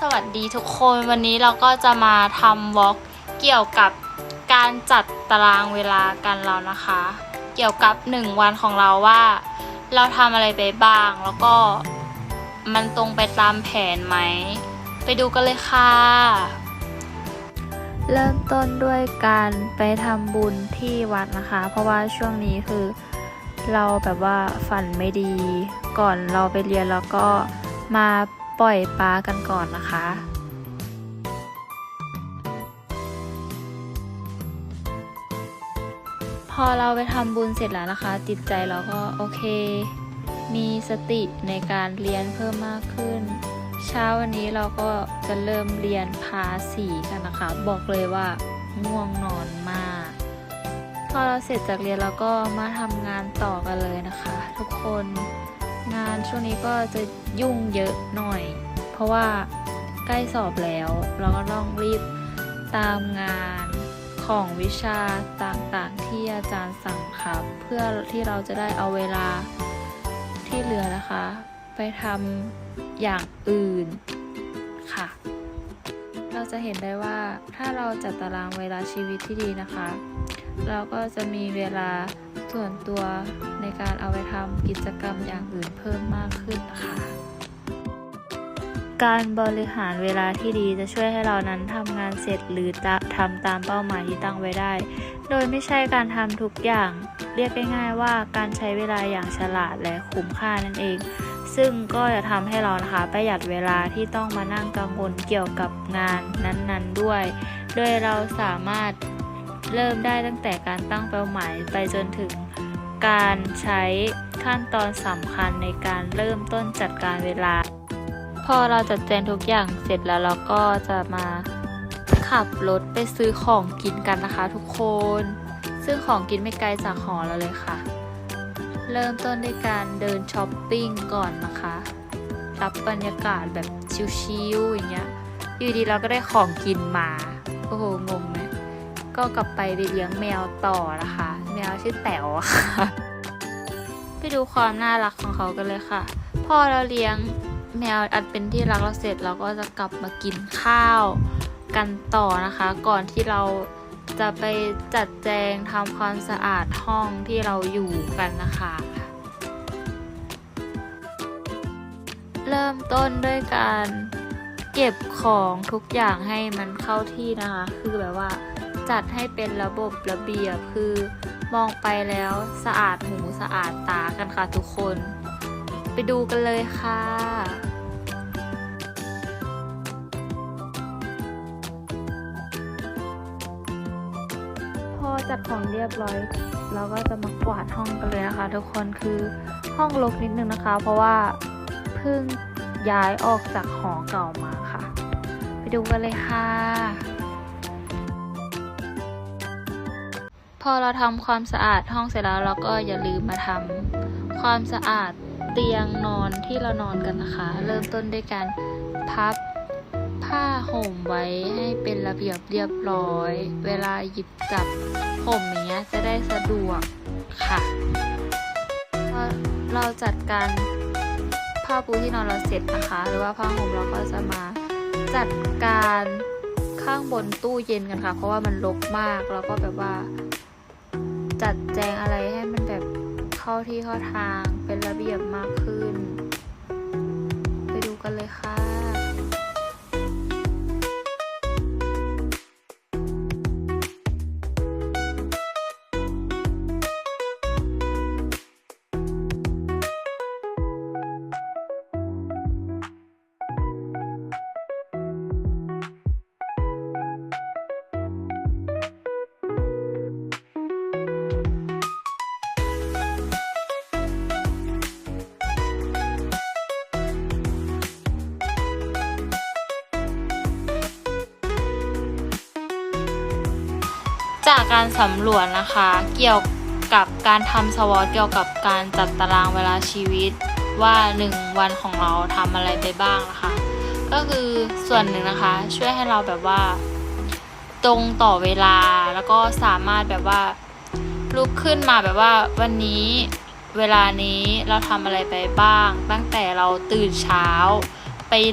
สวัสดีทุกคนวันนี้เราก็จะมาทำวอล์กเกี่ยวกับการจัดตารางเวลากันเรานะคะ เกี่ยวกับ 1 วันของเราว่า เราทำอะไรไปบ้าง แล้วก็มันตรงไปตามแผนไหม ไปดูกันเลยค่ะ เริ่มต้นด้วยการไปทำบุญที่วัดนะคะ เพราะว่าช่วงนี้คือเราแบบว่าฝันไม่ดี ก่อนเราไปเรียนแล้วก็มา ปล่อยปลากันก่อนนะคะพอเราไปทำบุญเสร็จแล้วนะคะ จิตใจเราก็โอเค มีสติในการเรียนเพิ่มมากขึ้น เช้าวันนี้เราก็จะเริ่มเรียนภาษีกันนะคะ บอกเลยว่าง่วงนอนมาก พอเราเสร็จจากเรียนเราก็มาทำงานต่อกันเลยนะคะ ทุกคนงาน ช่วงนี้ก็จะยุ่งเยอะหน่อย เพราะว่าใกล้สอบแล้ว เราก็ต้องรีบตามงานของวิชาต่างๆ ที่อาจารย์สั่งครับ เพื่อที่เราจะได้เอาเวลาที่เหลือนะคะ ไปทำอย่างอื่นค่ะ เราจะเห็นได้ว่าถ้าเราจัดตารางเวลาชีวิตที่ดีนะคะ เราก็จะมีเวลา ส่วนตัวในการเอาไปทำกิจกรรมอย่างอื่นเพิ่มมากขึ้นนะคะการบริหารเวลาที่ดีจะช่วยให้เรานั้นทำงานเสร็จหรือทำตามเป้าหมายที่ตั้งไว้ได้ โดยไม่ใช่การทำทุกอย่าง เรียกง่ายๆว่าการใช้เวลาอย่างฉลาดและคุ้มค่านั่นเอง ซึ่งก็จะทำให้เรานะคะประหยัดเวลาที่ต้องมานั่งกังวลเกี่ยวกับงานนั้นๆด้วย โดยเราสามารถ เริ่มได้ตั้งแต่การตั้งเป้าหมายไปจนถึงการใช้ขั้นตอนสำคัญในการเริ่มต้นจัดการเวลา พอเราจัดแจงทุกอย่างเสร็จแล้วเราก็จะมาขับรถไปซื้อของกินกันนะคะทุกคน ซึ่งของกินไม่ไกลจากหอเราเลยค่ะ เริ่มต้นด้วยการเดินช้อปปิ้งก่อนนะคะ รับบรรยากาศแบบชิลๆอย่างเงี้ย อยู่ดีเราก็ได้ของกินมา โอ้โหงง ก็กลับไปเลี้ยงแมวต่อนะคะ แมวชื่อแต๋วค่ะไปดูความน่ารักของเขากันเลยค่ะ พอเราเลี้ยงแมวอันเป็นที่รักเราเสร็จเราก็จะกลับมากินข้าวกันต่อนะคะ ก่อนที่เราจะไปจัดแจงทำความสะอาดห้องที่เราอยู่กันนะคะ เริ่มต้นด้วยการเก็บของทุกอย่างให้มันเข้าที่นะคะ คือแบบว่า จัดให้เป็นระบบระเบียบคือ มองไปแล้วสะอาดหูสะอาดตากันค่ะทุกคน ไปดูกันเลยค่ะพอจัดของเรียบร้อยเราก็จะมากวาดห้องกันเลยนะคะ ทุกคนคือห้องรกนิดนึงนะคะ เพราะว่าเพิ่งย้ายออกจากหอเก่ามาค่ะ ไปดูกันเลยค่ะ พอเราทำความสะอาดห้องเสร็จแล้วเราก็อย่าลืมมาทำความสะอาดเตียงนอนที่เรานอนกันนะคะ เริ่มต้นด้วยการพับผ้าห่มไว้ให้เป็นระเบียบเรียบร้อย เวลาหยิบจับห่มอย่างเงี้ยจะได้สะดวกค่ะพอเราจัดการผ้าปูที่นอนเราเสร็จนะคะ หรือว่าผ้าห่มเราก็จะมาจัดการข้างบนตู้เย็นกันค่ะ เพราะว่ามันรกมากแล้วก็แบบว่า จัดแจงอะไรให้มันแบบเข้าที่เข้าทางเป็นระเบียบมากขึ้น ไปดูกันเลยค่ะ จากการสำรวจนะคะ เกี่ยวกับการทำสวอตเกี่ยวกับการจัดตารางเวลาชีวิตว่า 1 วันของเราทำอะไรไปบ้างนะคะ ก็คือส่วนหนึ่งนะคะ ช่วยให้เราแบบว่า ตรงต่อเวลาแล้วก็สามารถแบบว่าลุกขึ้นมาแบบว่าวันนี้เวลานี้เราทำอะไรไปบ้าง ตั้งแต่เราตื่นเช้าไปเรียน